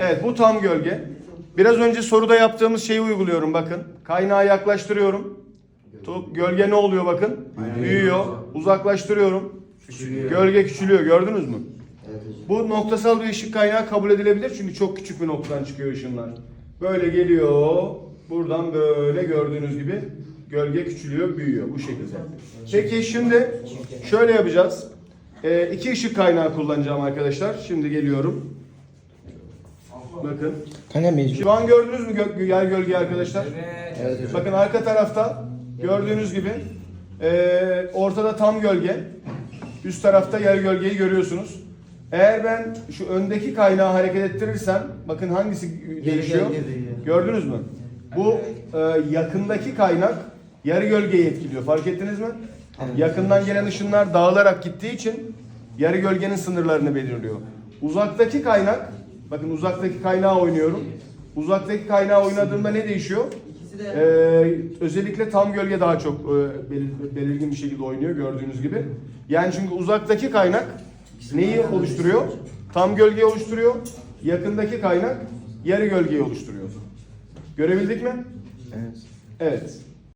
Evet bu tam gölge. Biraz önce soruda yaptığımız şeyi uyguluyorum bakın. Kaynağı yaklaştırıyorum. Gölge ne oluyor bakın? Büyüyor. Uzaklaştırıyorum. Gölge küçülüyor gördünüz mü? Bu noktasal bir ışık kaynağı kabul edilebilir çünkü çok küçük bir noktadan çıkıyor ışınlar. Böyle geliyor. Buradan böyle gördüğünüz gibi gölge küçülüyor, büyüyor bu şekilde. Peki şimdi şöyle yapacağız. Ee, iki ışık kaynağı kullanacağım arkadaşlar. Şimdi geliyorum. Bakın. Kanka mecbur. Şu an gördünüz mü gö- yer gölgeyi arkadaşlar? Evet hocam. Bakın arka tarafta gördüğünüz gibi eee, ortada tam gölge. Üst tarafta yer gölgeyi görüyorsunuz. Eğer ben şu öndeki kaynağı hareket ettirirsem bakın hangisi değişiyor? Gördünüz mü? Bu eee, yakındaki kaynak yarı gölgeyi etkiliyor. Fark ettiniz mi? Yakından gelen ışınlar dağılarak gittiği için yarı gölgenin sınırlarını belirliyor. Uzaktaki kaynak, bakın uzaktaki kaynağı oynuyorum. Uzaktaki kaynağı oynadığımda ne değişiyor? Ee, özellikle tam gölge daha çok e, belir- belirgin bir şekilde oynuyor gördüğünüz gibi. Yani çünkü uzaktaki kaynak neyi oluşturuyor? Tam gölgeyi oluşturuyor. Yakındaki kaynak yarı gölgeyi oluşturuyor. Görebildik mi? Evet. Evet.